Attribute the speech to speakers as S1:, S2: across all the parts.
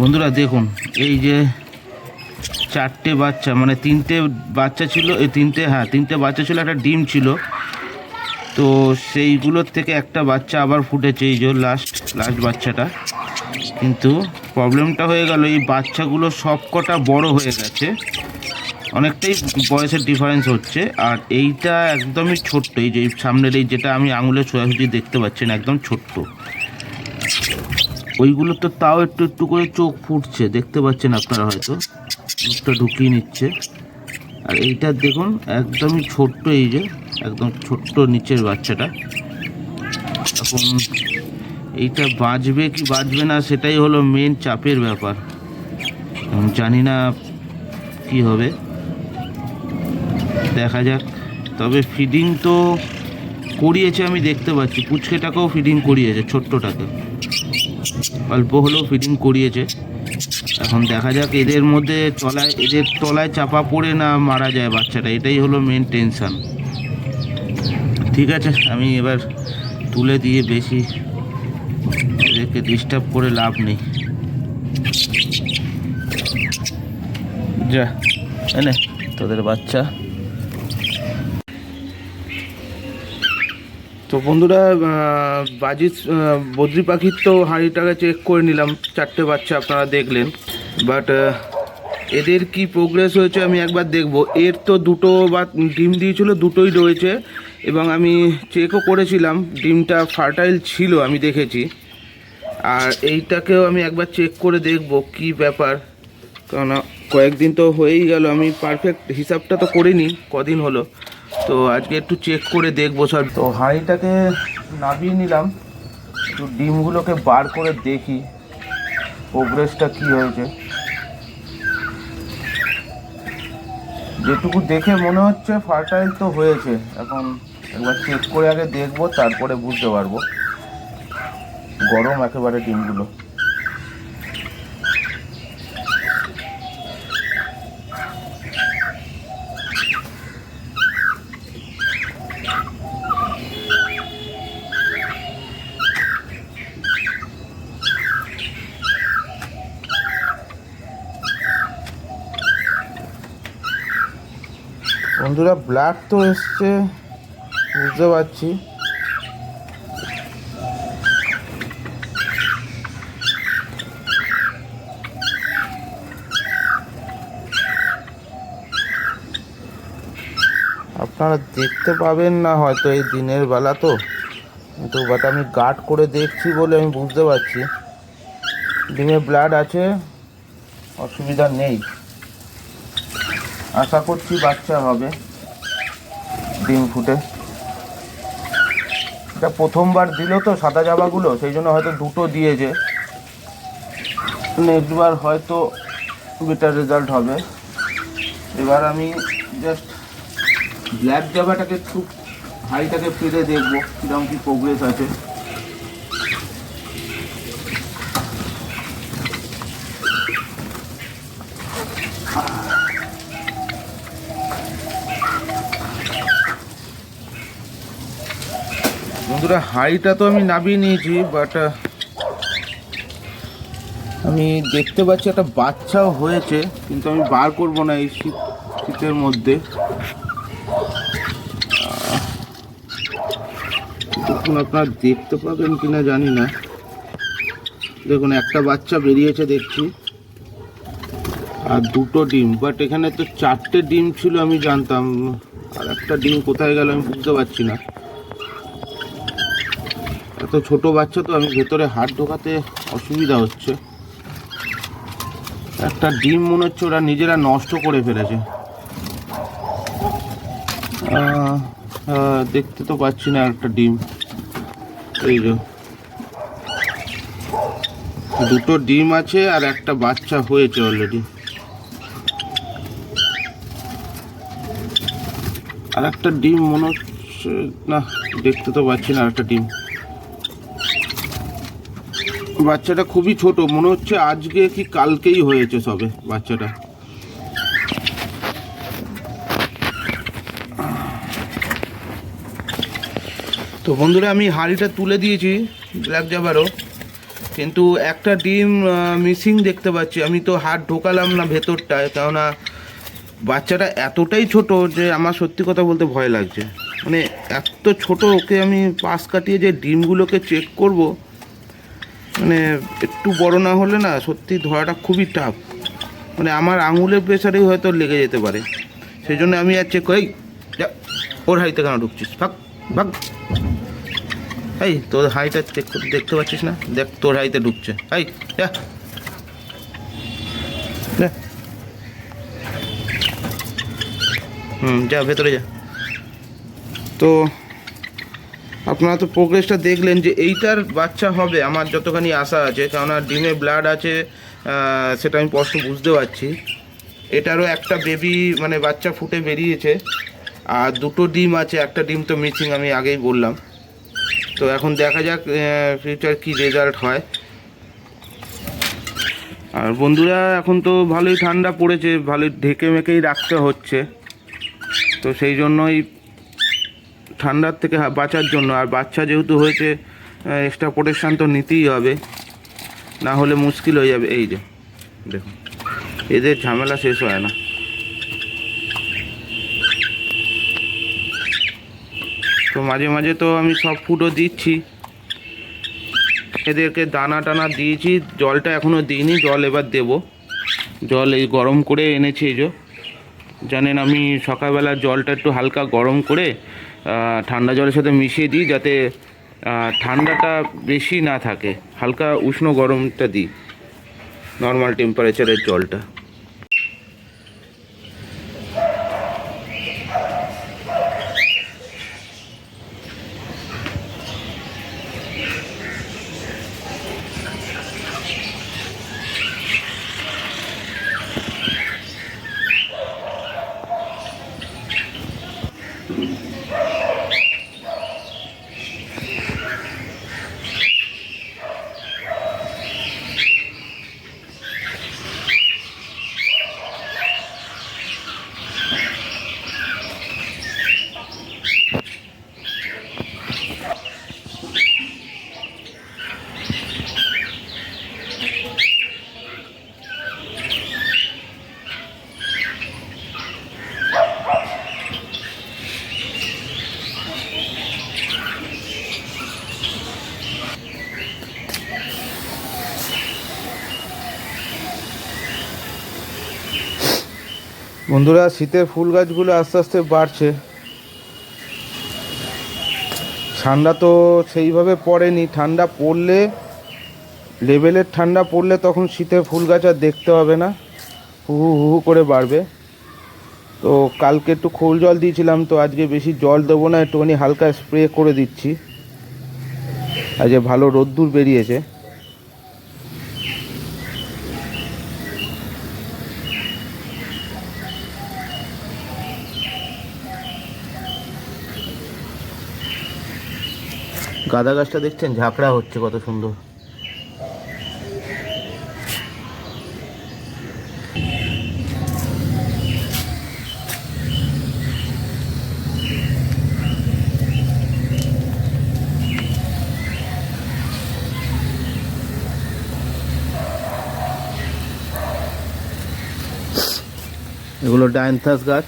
S1: বন্ধুরা দেখুন, এই যে চারটে বাচ্চা মানে তিনটে বাচ্চা ছিল এই তিনটে হ্যাঁ তিনটে বাচ্চা ছিল, একটা ডিম ছিল। তো সেইগুলোর থেকে একটা বাচ্চা আবার ফুটেছে, এই যে লাস্ট লাস্ট বাচ্চাটা। কিন্তু প্রবলেমটা হয়ে গেল, এই বাচ্চাগুলো সব কটা বড় হয়ে গেছে। অনেকটাই বয়সের ডিফারেন্স হচ্ছে, আর এইটা একদমই ছোট্ট, এই যে সামনের এই যেটা আমি আঙুলে সোজাসুজি দেখতে পাচ্ছেন, একদম ছোট্ট। ওইগুলো তো তাও একটু একটু করে চোখ ফুটছে, দেখতে পাচ্ছেন আপনারা হয়তো। মুখটা ঢুকিয়ে নিচ্ছে। আর এইটা দেখুন, একদমই ছোট্ট এই যে, একদম ছোট্ট নিচের বাচ্চাটা। এখন এইটা বাঁচবে কি বাঁচবে না, সেটাই হলো মেন চাপের ব্যাপার। জানি না কি হবে। দেখা যাক। তবে ফিডিং তো করিয়েছে, আমি দেখতে পাচ্ছি। পুচকেটাকেও ফিডিং করিয়েছে, ছোট্টটাকে। অল্প হলেও ফিটিং করিয়েছে। এখন দেখা যাক এদের মধ্যে তলায়, এদের তলায় চাপা পড়ে না মারা যায় বাচ্চাটা, এটাই হলো মেন টেনশান ঠিক আছে, আমি এবার তুলে দিয়ে বেশি এদেরকে ডিস্টার্ব করে লাভ নেই। যা তোদের বাচ্চা। তো বন্ধুরা বাজিত বদ্রি পাখির তো হাঁড়িটাকে চেক করে নিলাম, চারটে বাচ্চা আপনারা দেখলেন। বাট এদের কি প্রোগ্রেস হয়েছে আমি একবার দেখব। এর তো দুটো বা, ডিম দিয়েছিল, দুটোই রয়েছে। এবং আমি চেকও করেছিলাম, ডিমটা ফার্টাইল ছিল, আমি দেখেছি। আর এইটাকেও আমি একবার চেক করে দেখব, কি ব্যাপার। কারণ কয়েকদিন তো হয়েই গেল, আমি পারফেক্ট হিসাবটা তো করিনি, কদিন হলো। তো আজকে একটু চেক করে দেখব স্যার তো হাঁড়িটাকে নামিয়ে নিলাম, একটু ডিমগুলোকে বার করে দেখি প্রোগ্রেসটা কি হয়েছে। যেটুকু দেখে মনে হচ্ছে ফার্টাইল তো হয়েছে, এখন একবার চেক করে আগে দেখব, তারপরে বুঝতে পারব। গরম একেবারে ডিমগুলো। বন্ধুরা ব্লাড তো এসছে, বুঝতে পারছি। আপনারা দেখতে পাবেন না হয়তো এই দিনের বেলা তো। কিন্তু বাট আমি গার্ড করে দেখছি বলে আমি বুঝতে পারছি। ডিমে ব্লাড আছে, অসুবিধা নেই। আশা করছি বাচ্চা হবে। ডিম ফুটে। এটা প্রথমবার দিল তো সাদা জামাগুলো, সেই জন্য হয়তো দুটো দিয়েছে। নেক্সটবার হয়তো বেটার রেজাল্ট হবে। এবার আমি জাস্ট ব্ল্যাক জামাটাকে একটু হাইটাকে ফিরে দেখব কীরকম কী প্রোগ্রেস আছে। বন্ধুরা হাইটা তো আমি নামিয়ে নিয়েছি বাট আমি দেখতে পাচ্ছি একটা বাচ্চাও হয়েছে, কিন্তু আমি বার করব না এই শীত, শীতের মধ্যে। দেখুন, আপনারা দেখতে পাবেন কিনা জানি না। দেখুন, একটা বাচ্চা বেরিয়েছে, দেখছি। আর দুটো ডিম বাট এখানে তো চারটে ডিম ছিল, আমি জানতাম। আর একটা ডিম কোথায় গেল, আমি বুঝতে পারছি না। এত ছোট বাচ্চা তো আমি ভেতরে হাত ঢোকাতে অসুবিধা হচ্ছে। একটা ডিম মনে হচ্ছে ওরা নিজেরা নষ্ট করে ফেলেছে। দেখতে তো পাচ্ছি না একটা ডিম। এই যে। দুটো ডিম আছে আর একটা বাচ্চা হয়েছে অলরেডি আর একটা ডিম মনে হচ্ছে না, দেখতে তো পাচ্ছি না আর একটা ডিম। বাচ্চাটা খুবই ছোট, মনে হচ্ছে আজকে কি কালকেই হয়েছে সবে বাচ্চাটা। তো বন্ধুরা, আমি হাঁড়িটা তুলে দিয়েছি, ব্ল্যাক জাবারও। কিন্তু একটা ডিম মিসিং দেখতে পাচ্ছি। আমি তো হাত ঢোকালাম না ভেতরটায়, কেননা বাচ্চাটা এতটাই ছোট যে আমার সত্যি কথা বলতে ভয় লাগছে। মানে এত ছোট, ওকে আমি পাশ কাটিয়ে যে ডিমগুলোকে চেক করব মানে একটু বড় না হলে না সত্যি ধরাটা খুবই টাফ মানে আমার আঙুলের প্রেশারেই হয়তো লেগে যেতে পারে। সেই জন্য আমি আর চেক করি ওর হাইতে কেন ঢুকছিস? ভাগ ভাগ। এই, তোর হাইটা চেক দেখতে পাচ্ছিস না? দেখ, তোর হাইতে ঢুকছে। এই। হুম, যা, ভেতরে যা। তো আপনারা তো প্রোগ্রেসটা দেখলেন যে এইটার বাচ্চা হবে, আমার যতখানি আশা আছে, কেননা ডিমে ব্লাড আছে সেটা আমি স্পষ্ট বুঝতে পারছি। এটারও একটা বেবি মানে বাচ্চা ফুটে বেরিয়েছে, আর দুটো ডিম আছে, একটা ডিম তো মিসিং আমি আগেই বললাম। তো এখন দেখা যাক ফিউচার কি রেজাল্ট হয়। আর বন্ধুরা, এখন তো ভালোই ঠান্ডা পড়েছে, ভালোই ঢেকে মেকেই রাখতে হচ্ছে। তো সেই জন্যই ঠান্ডার থেকে বাঁচার জন্য। আর বাচ্চা যেহেতু হয়েছে এক্সট্রা প্রোটেকশান তো নিতেই হবে। না হলে মুশকিল হয়ে যাবে। এই যে, দেখুন, এদের ঝামেলা শেষ হয় না। তো মাঝে মাঝে তো আমি সব ফুডও দিচ্ছি। এদেরকে দানা টানা দিয়েছি। জলটা এখনও দিইনি, জল এবার দেব। জল এই গরম করে এনেছি এই যে। জানেন, আমি সকালবেলা জলটা একটু হালকা গরম করে ঠান্ডা জলের সাথে মিশিয়ে দিই যাতে ঠান্ডাটা বেশি না থাকে। হালকা উষ্ণ গরমটা দিই নর্মাল টেম্পারেচারের জলটা। বন্ধুরা, শীতের ফুল গাছগুলো আস্তে আস্তে বাড়ছে। ঠান্ডা তো সেইভাবে পড়েনি। ঠান্ডা পড়লে, লেভেলের ঠান্ডা পড়লে তখন শীতের ফুল গাছ আর দেখতে হবে না। হু হু করে বাড়বে। তো কালকে একটু খোল জল দিয়েছিলাম, তো আজকে বেশি জল দেবো না, একটুখানি হালকা স্প্রে করে দিচ্ছি। আজকে ভালো রোদ্দুর বেরিয়েছে। গাঁদা গাছটা দেখছেন? ঝাঁকড়া হচ্ছে কত সুন্দর। এগুলো ডায়নথাস গাছ।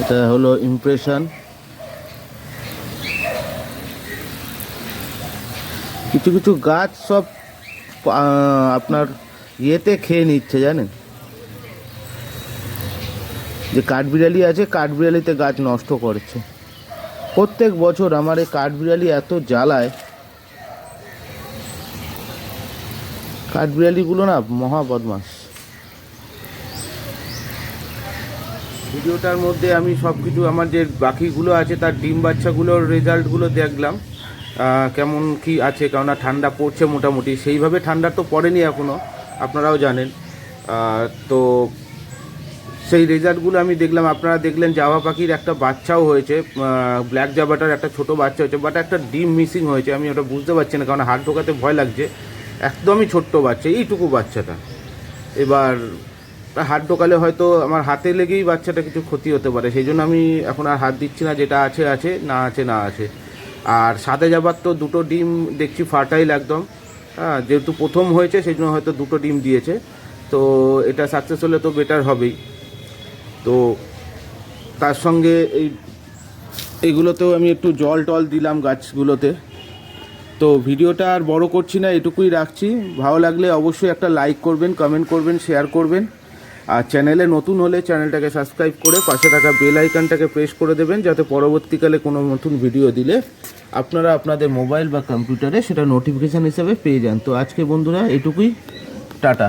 S1: এটা হলো ইমপ্রেশন কিছু কিছু গাছ সব আপনার ইয়েতে খেয়ে নিচ্ছে, জানেন? যে কাঠবিড়ালি আছে, কাঠবিড়ালিতে গাছ নষ্ট করছে। প্রত্যেক বছর আমার এই কাঠবিড়ালি এত জ্বালায়, কাঠবিড়ালিগুলো না মহা বদমাস ভিডিওটার মধ্যে আমি সব কিছু আমার যে বাকিগুলো আছে, তার ডিম বাচ্চাগুলোর রেজাল্টগুলো দেখলাম। কেমন কি আছে, কেননা ঠান্ডা পড়ছে মোটামুটি। সেইভাবে ঠান্ডা তো পড়েনি এখনও আপনারাও জানেন। তো সেই রেজাল্টগুলো আমি দেখলাম, আপনারা দেখলেন জাভা পাখির একটা বাচ্চাও হয়েছে ব্ল্যাক জাভাটার একটা ছোট বাচ্চা হয়েছে বাট একটা ডিম মিসিং হয়েছে, আমি ওটা বুঝতে পারছি না কারণ হাত ঢোকাতে ভয় লাগছে। একদমই ছোট্ট বাচ্চা, এইটুকু বাচ্চাটা। এবার হাত ঢোকালে হয়তো আমার হাতে লেগেই বাচ্চাটা কিছু ক্ষতি হতে পারে, সেই জন্য আমি এখন আর হাত দিচ্ছি না, যেটা আছে আছে, না আছে না আছে। আর সাথে যাবার তো দুটো ডিম দেখছি ফার্টাইল একদম। হ্যাঁ যেহেতু প্রথম হয়েছে সেই জন্য হয়তো দুটো ডিম দিয়েছে। তো এটা সাকসেস হলে তো বেটার হবেই। তো তার সঙ্গে এই, এগুলোতেও আমি একটু জল টল দিলাম গাছগুলোতে। তো ভিডিওটা আর বড় করছি না, এটুকুই রাখছি। ভালো লাগলে অবশ্যই একটা লাইক করবেন কমেন্ট করবেন শেয়ার করবেন। আর চ্যানেলে নতুন হলে চ্যানেলটাকে সাবস্ক্রাইব করে পাশে থাকা বেল আইকনটাকে প্রেস করে দেবেন, যাতে পরবর্তীকালে কোনো নতুন ভিডিও দিলে আপনারা আপনাদের মোবাইল বা কম্পিউটারে সেটা নোটিফিকেশান হিসেবে পেয়ে যান। তো আজকে বন্ধুরা, এটুকুই। টাটা।